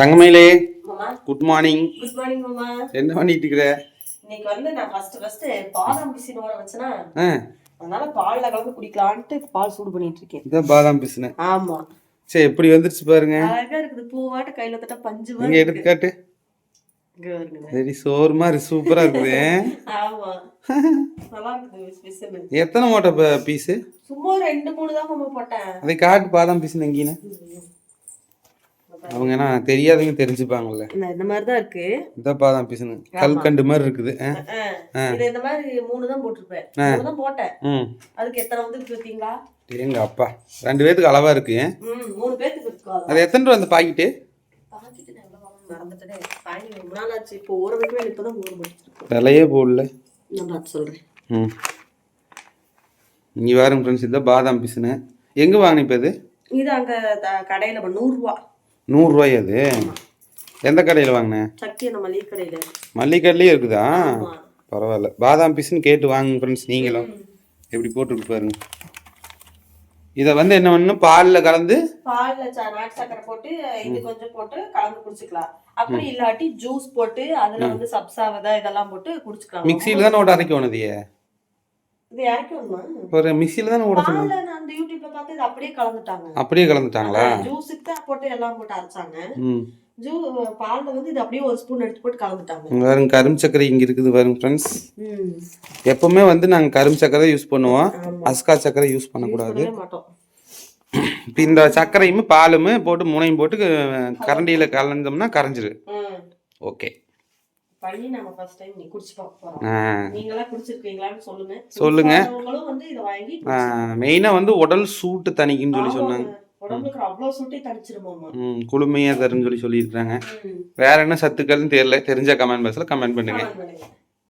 தங்கமயிலே good morning good morning மாமா. என்ன பண்ணிட்டு இருக்கிற? இன்னைக்கு வந்து நான் ஃபர்ஸ்ட் ஃபர்ஸ்ட் பாதாம் பிசின் ஊற வச்சேனா. அதனால பால்ல கலந்து குடிக்கலான்ட்டு பால் சூடு பண்ணிட்டு இருக்கேன். இதான் பாதாம் பிசுனேன் ஆமா. சரி எப்படி வந்துருச்சு பாருங்க. அழகா இருக்குது. பூவாட்ட கையில தட்ட பஞ்சு இங்க மாதிரி எடுத்து காட்டு. இங்க சரி சோறு மாதிரி சூப்பரா இருக்குது. ஆமா. நல்லா இருக்குது பிசின் எத்தனை மூட்டை பீஸு? சும்மா ரெண்டு மூணு தான் மாமா போட்டேன். அதை காட்டு பாதாம் பீஸ் எங்கீன அவங்க என்ன தெரியாதவங்க தெரிஞ்சுப்பாங்கல்ல. இந்த இந்த மாதிரி தான் இருக்கு இதான் பாதாம் பீஸுன்னு கல்கண்டு மாதிரி இருக்குது. இது இந்த மாதிரி மூணு தான் போட்டிருப்பேன். மூணு தான் போட்டேன். அதுக்கு எத்தனை வந்து பார்த்தீங்களா? எங்க அப்பா. ரெண்டு பேத்துக்கு அளவா இருக்கு. மூணு பேத்துக்கு அது எத்தனை ரூபா அந்த பாக்கெட்டு. விலையே போடல. சொல்றேன். இங்கே வாருங்க ஃப்ரெண்ட்ஸ் இதான் பாதாம் பீஸுன்னு எங்கே வாங்கின இப்போ இது? இது அங்க கடையில ப- நூறு ரூபா. நூறுரூவாய் அது? எந்த கடையில் வாங்கினேன் மளிகை கடையில. இருக்குதா. பரவாயில்ல. பாதாம் பீஸ்னு கேட்டு வாங்குங்க ஃப்ரெண்ட்ஸ் நீங்களும். எப்படி போட்டுருக்கு பாருங்க. இதை வந்து என்ன பண்ணணும்? பாலில் கலந்து? பால்ல நாட்டு சக்கரை போட்டு இது கொஞ்சம் போட்டு கலந்து குடிச்சுக்கலாம். அப்படி இல்லாட்டி ஜூஸ் போட்டு அதுல வந்து சப்சா விதை இதெல்லாம் போட்டு குடிச்சுக்கலாம். மிக்சியில் தானே ஓட அரைக்கணும் இதையே இது இறக்கணுமா ஒரு மிக்சியில் தானே ஓட சொன்னேன் பால்ல நான் அந்த யூடியூப்ல பார்த்து இது அப்படியே கலந்துட்டாங்க. அப்படியே கலந்துட்டாங்களா? ஜூஸுக்கு தான் போட்டு எல்லாம் போட்டு அரைச்சாங்க. ம். ஜூ பால்ல வந்து இது அப்படியே ஒரு ஸ்பூன் எடுத்து போட்டு கலந்துட்டாங்க. இங்க இருக்குது பாருங்க ஃப்ரெண்ட்ஸ் எப்பவுமே வந்து நாங்கள் கரும்பு சர்க்கரை யூஸ் பண்ணுவோம். அஸ்கா சர்க்கரை யூஸ் பண்ணக்கூடாது. இப்போ இந்த சர்க்கரையும் பாலும் போட்டு முனையும் போட்டு கரண்டியில் கலந்தோம்னா கரைஞ்சிரு ஓகே பண்ணி நம்ம ஃபர்ஸ்ட் டைம் நீ குடிச்சு பார்க்க போறோம். ஆ. நீங்களா குடிச்சிருக்கீங்களான்னு சொல்லுங்க. சொல்லுங்க. வந்து இதை வாங்கி மெயினாக வந்து உடல் சூட்டு தணிக்குன்னு சொல்லி சொன்னாங்க. உடம்புக்கு அவ்வளவு சுட்டி தடிச்சிருமோமா ம் குளுமையாக தருன்னு சொல்லி சொல்லியிருக்காங்க வேற என்ன சத்துக்கள்னு தெரியல. தெரிஞ்ச கமெண்ட் பாக்ஸில் கமெண்ட் பண்ணுங்க.